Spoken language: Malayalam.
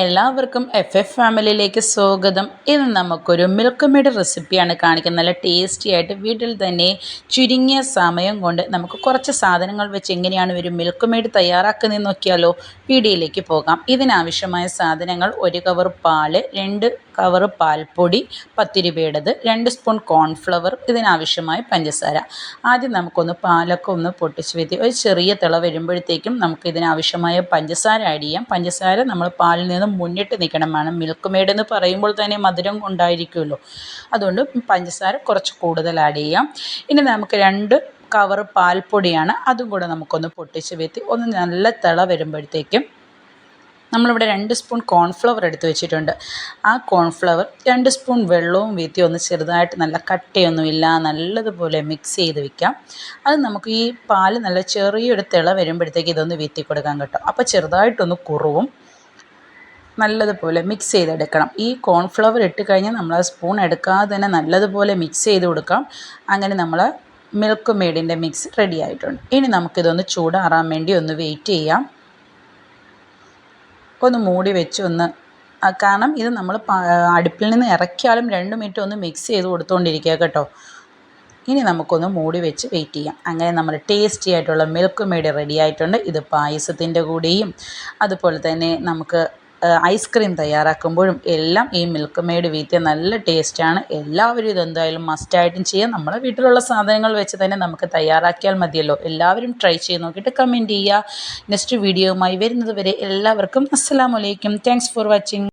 എല്ലാവർക്കും എഫ് എഫ് ഫാമിലിയിലേക്ക് സ്വാഗതം. ഇന്ന് നമുക്കൊരു മിൽക്ക് മെയ്ഡ് റെസിപ്പിയാണ് കാണിക്കുന്നത്. നല്ല ടേസ്റ്റി ആയിട്ട് വീട്ടിൽ തന്നെ ചുരുങ്ങിയ സമയം കൊണ്ട് നമുക്ക് കുറച്ച് സാധനങ്ങൾ വെച്ച് എങ്ങനെയാണ് ഒരു മിൽക്ക് മെയ്ഡ് തയ്യാറാക്കുന്നതെന്ന് നോക്കിയാലോ? വീഡിയോയിലേക്ക് പോകാം. ഇതിനാവശ്യമായ സാധനങ്ങൾ ഒരു കവർ പാൽ രണ്ട് കവർ പാൽപ്പൊടി പത്ത് രൂപയുടേത് രണ്ട് സ്പൂൺ കോൺഫ്ലവർ ഇതിനാവശ്യമായ പഞ്ചസാര. ആദ്യം നമുക്കൊന്ന് പാലൊക്കെ ഒന്ന് പൊട്ടിച്ച് വെത്തി ഒരു ചെറിയ തിള വരുമ്പോഴത്തേക്കും നമുക്ക് ഇതിനാവശ്യമായ പഞ്ചസാര ആഡ് ചെയ്യാം. പഞ്ചസാര നമ്മൾ പാലിൽ നിന്ന് മുന്നിട്ട് നിൽക്കണം. വേണം. മിൽക്ക് മെയ്ഡ് എന്ന് പറയുമ്പോൾ തന്നെ മധുരം ഉണ്ടായിരിക്കുമല്ലോ. അതുകൊണ്ട് പഞ്ചസാര കുറച്ച് കൂടുതൽ ആഡ് ചെയ്യാം. ഇനി നമുക്ക് രണ്ട് കവർ പാൽപ്പൊടിയാണ്. അതും കൂടെ നമുക്കൊന്ന് പൊട്ടിച്ച് വെത്തി ഒന്ന് നല്ല തിള വരുമ്പോഴത്തേക്കും നമ്മളിവിടെ രണ്ട് സ്പൂൺ കോൺഫ്ലവർ എടുത്ത് വെച്ചിട്ടുണ്ട്. ആ കോൺഫ്ലവർ രണ്ട് സ്പൂൺ വെള്ളവും വീത്തി ഒന്ന് ചെറുതായിട്ട് നല്ല കട്ടയൊന്നുമില്ല നല്ലതുപോലെ മിക്സ് ചെയ്ത് വെക്കാം. അത് നമുക്ക് ഈ പാൽ നല്ല ചെറിയൊരു തിള വരുമ്പോഴത്തേക്ക് ഇതൊന്ന് വീത്തി കൊടുക്കാൻ കിട്ടും. അപ്പോൾ ചെറുതായിട്ടൊന്ന് കുറവും നല്ലതുപോലെ മിക്സ് ചെയ്തെടുക്കണം. ഈ കോൺഫ്ലവർ ഇട്ട് കഴിഞ്ഞാൽ നമ്മൾ ആ സ്പൂൺ എടുക്കാതെ തന്നെ നല്ലതുപോലെ മിക്സ് ചെയ്ത് കൊടുക്കാം. അങ്ങനെ നമ്മൾ മിൽക്ക് മെയ്ഡിന്റെ മിക്സ് റെഡി ആയിട്ടുണ്ട്. ഇനി നമുക്കിതൊന്ന് ചൂടാറാൻ വേണ്ടി ഒന്ന് വെയിറ്റ് ചെയ്യാം. ഒന്ന് മൂടി വെച്ച് ഒന്ന് കാരണം ഇത് നമ്മൾ അടുപ്പിൽ നിന്ന് ഇറക്കിയാലും രണ്ട് മിനിറ്റ് ഒന്ന് മിക്സ് ചെയ്ത് കൊടുത്തുകൊണ്ടിരിക്കുക കേട്ടോ. ഇനി നമുക്കൊന്ന് മൂടി വെച്ച് വെയിറ്റ് ചെയ്യാം. അങ്ങനെ നമ്മൾ ടേസ്റ്റി ആയിട്ടുള്ള മിൽക്ക് മെയ്ഡ് റെഡി ആയിട്ടുണ്ട്. ഇത് പായസത്തിന്റെ കൂടെയും അതുപോലെ തന്നെ നമുക്ക് ഐസ്ക്രീം തയ്യാറാക്കുമ്പോഴും എല്ലാം ഈ മിൽക്ക് മെയ്ഡ് വീത്തിയ നല്ല ടേസ്റ്റാണ് എല്ലാവരും ഇതെന്തായാലും മസ്റ്റായിട്ടും ചെയ്യാം. നമ്മളെ വീട്ടിലുള്ള സാധനങ്ങൾ വെച്ച് തന്നെ നമുക്ക് തയ്യാറാക്കിയാൽ മതിയല്ലോ. എല്ലാവരും ട്രൈ ചെയ്ത് നോക്കിയിട്ട് കമന്റ് ചെയ്യുക. നെക്സ്റ്റ് വീഡിയോയുമായി വരുന്നത് വരെ എല്ലാവർക്കും അസ്സാം വലൈക്കും താങ്ക്സ് ഫോർ വാച്ചിങ്